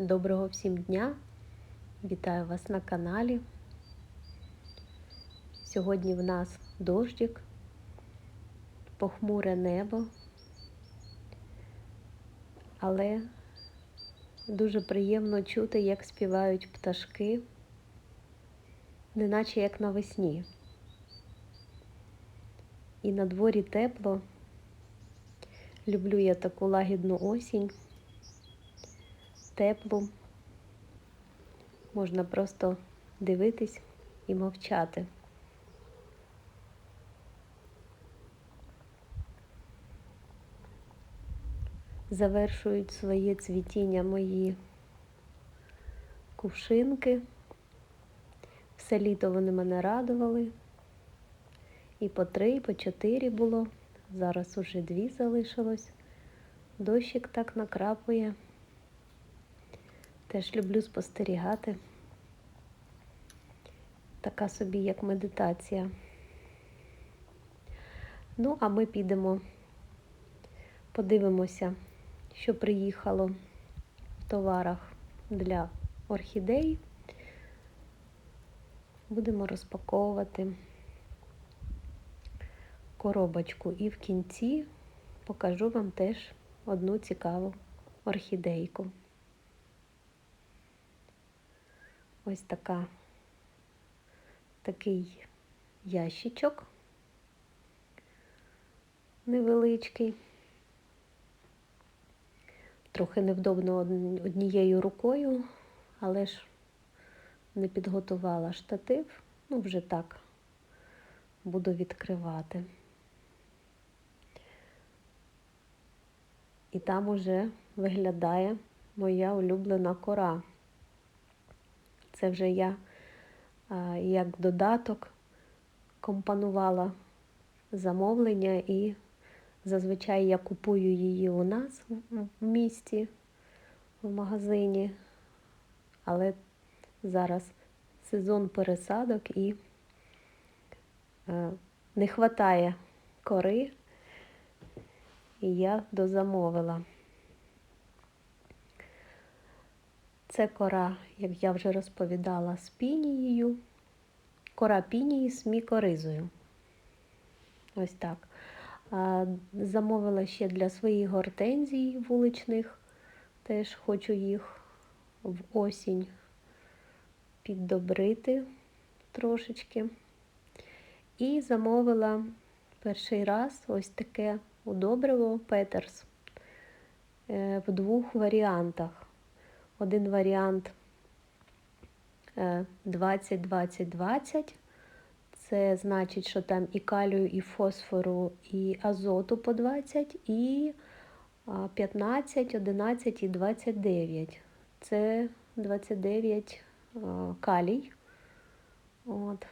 Доброго всім дня! Вітаю вас на каналі. Сьогодні в нас дождик, похмуре небо, але дуже приємно чути, як співають пташки, неначе як навесні. І на дворі тепло. Люблю я таку лагідну осінь теплу. Можна просто дивитись і мовчати. Завершують своє цвітіння мої кувшинки. Все літо вони мене радували. І по три, і по чотири було. Зараз уже дві залишилось. Дощик так накрапує. Теж люблю спостерігати. Така собі, як медитація. Ну, а ми підемо, подивимося, що приїхало в товарах для орхідей. Будемо розпаковувати коробочку і в кінці покажу вам теж одну цікаву орхідейку. Ось така, такий ящичок невеличкий. Трохи невдобно однією рукою, але ж не підготувала штатив, ну вже так буду відкривати. І там уже виглядає моя улюблена кора. Це вже я як додаток компонувала замовлення і зазвичай я купую її у нас в місті, в магазині, але зараз сезон пересадок і не вистачає кори, і я дозамовила. Це кора, як я вже розповідала, з пінією, кора пінії з мікоризою. Ось так. Замовила ще для своїх гортензій вуличних, теж хочу їх в осінь піддобрити трошечки. І замовила перший раз ось таке удобриво Петерс е, в двох варіантах один варіант 20-20-20. Е, Це значить, що там і калію, і фосфору, і азоту по 20, і 15, 11 і 29. Це 29 калій. От.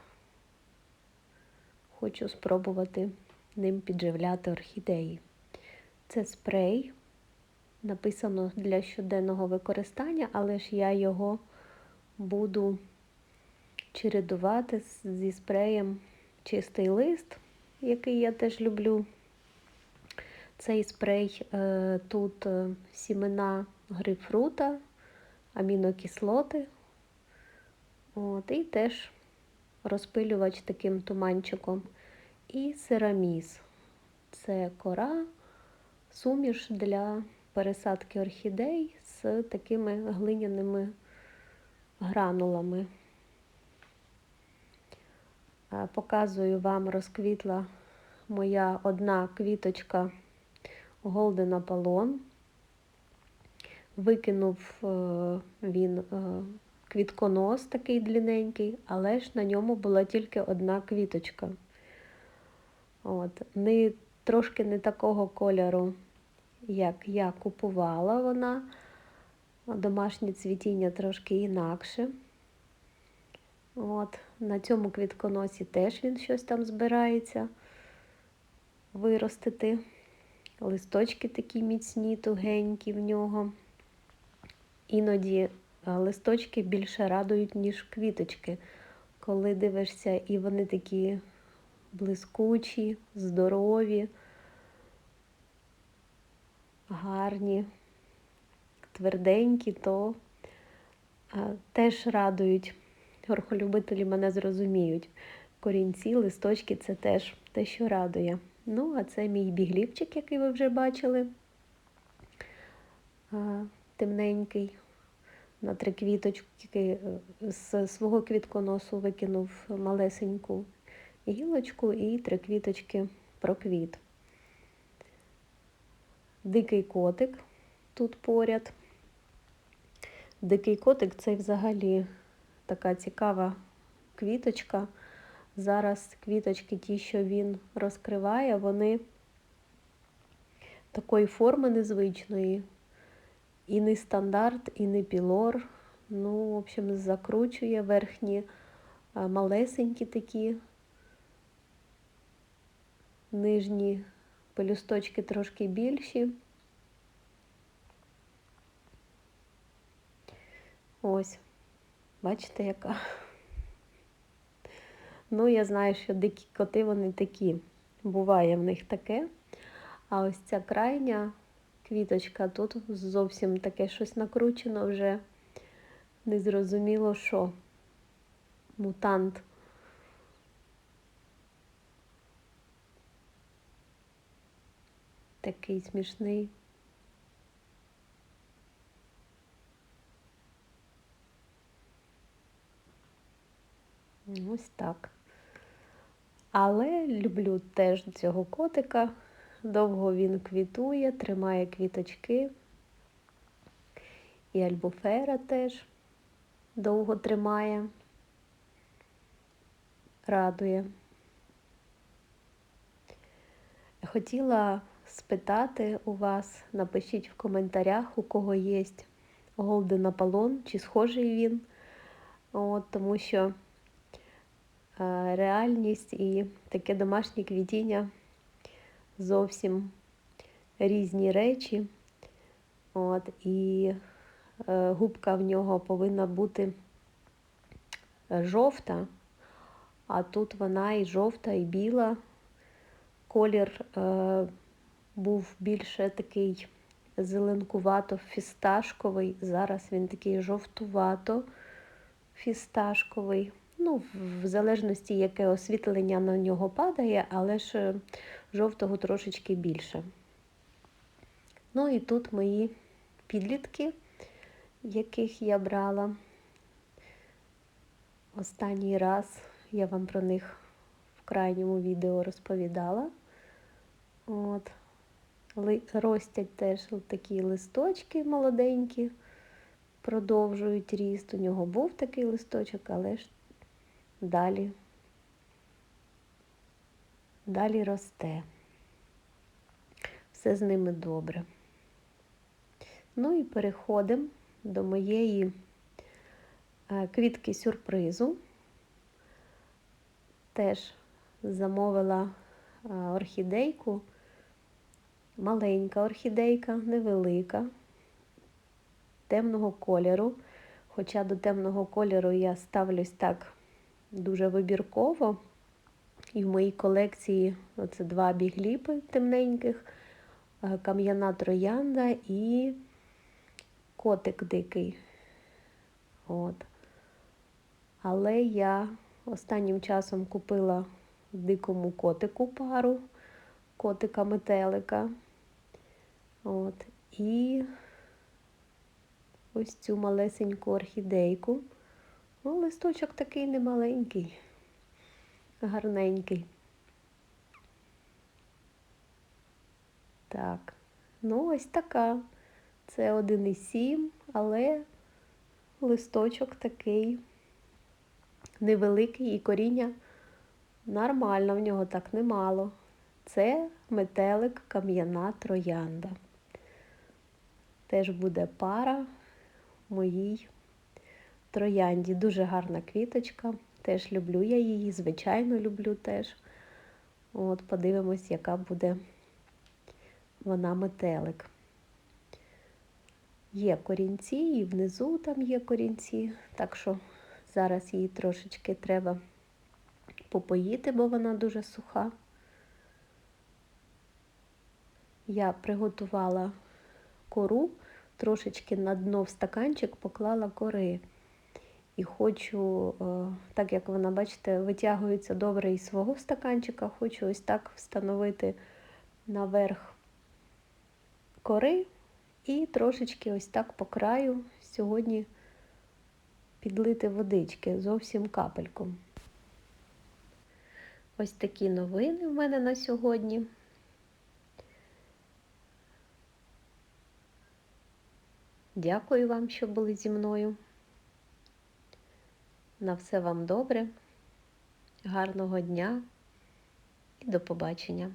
Хочу спробувати ним підживляти орхідеї. Це спрей написано для щоденного використання, але ж я його буду чередувати зі спреєм чистий лист, який я теж люблю. Цей спрей е, тут е, сімена грейпфрута, амінокислоти. От, І теж розпилювач таким туманчиком. І сераміз. Це кора, суміш для пересадки орхідей з такими глиняними гранулами. Показую вам розквітла моя одна квіточка Golden Apollon. Викинув е, він е, квітконос такий длинненький, але ж на ньому була тільки одна квіточка. От. Не, Трошки не такого кольору, як я купувала вона. Домашнє цвітіння трошки інакше. От, На цьому квітконосі теж він щось там збирається виростити. Листочки такі міцні, тугенькі в нього. Іноді листочки більше радують, ніж квіточки. Коли дивишся, і вони такі блискучі, здорові гарні, тверденькі, то теж радують. Горхолюбителі мене зрозуміють. Корінці, листочки це теж те, що радує. Ну, а це мій бігліпчик, який ви вже бачили. Темненький. На три квіточки е, з свого квітконосу викинув малесеньку гілочку і три квіточки проквіт. Дикий котик тут поряд. Дикий котик це взагалі така цікава квіточка. Зараз квіточки, ті, що він розкриває, вони такої форми незвичної. І не стандарт, і не пілор. Ну, в общем, закручує верхні малесенькі такі, нижні пелюсточки трошки більші. Ось, бачите, яка. Ну, я знаю, що дикі коти вони такі. Буває в них таке. А ось ця крайня квіточка, тут зовсім таке щось накручено вже незрозуміло що. Мутант. Такий смішний. Ось так. Але люблю теж цього котика. Довго він квітує, тримає квіточки. І альбуфера теж довго тримає, радує. Хотіла спитати у вас, напишіть в коментарях, у кого є Голден Аполлон, чи схожий він, От, тому що е, реальність і таке домашнє квітіння зовсім різні речі. От, І е, губка в нього повинна бути жовта, а тут вона і жовта, і біла. Колір е, був більше такий зеленкувато-фісташковий. Зараз він такий жовтувато-фісташковий. Ну, в залежності, яке освітлення на нього падає, але ж е, жовтого трошечки більше. Ну і тут мої підлітки, яких я брала. Останній раз я вам про них в крайньому відео розповідала. От. Ростять теж такі листочки молоденькі, продовжують ріст. У нього був такий листочок, але ж далі, далі росте. Все з ними добре. Ну і переходимо до моєї е, квітки сюрпризу. Теж замовила е, орхідейку, маленька орхідейка, невелика, темного кольору. Хоча до темного кольору я ставлюсь так дуже вибірково. І в моїй колекції оце два бігліпи темненьких, е, кам'яна троянда і котик дикий. От. Але я останнім часом купила дикому котику пару, котика метелика. От. І ось цю малесеньку орхідейку. Ну, листочок такий немаленький, гарненький. Так, ну ось така. Це 1,7, але листочок такий невеликий і коріння нормально, в нього так немало. Це метелик кам'яна троянда. Теж буде пара моїй троянді. Дуже гарна квіточка. Теж люблю я її, звичайно, люблю теж. От, подивимось, яка буде вона метелик. Є корінці, і внизу там є корінці, так що зараз її трошечки треба попоїти, бо вона дуже суха. Я приготувала кору, трошечки на дно в стаканчик поклала кори. І хочу, е, так як вона, бачите, витягується добре із свого стаканчика, хочу ось так встановити наверх кори і трошечки ось так по краю сьогодні підлити водички зовсім капельку. Ось такі новини в мене на сьогодні. Дякую вам, що були зі мною. На все вам добре, гарного дня і до побачення!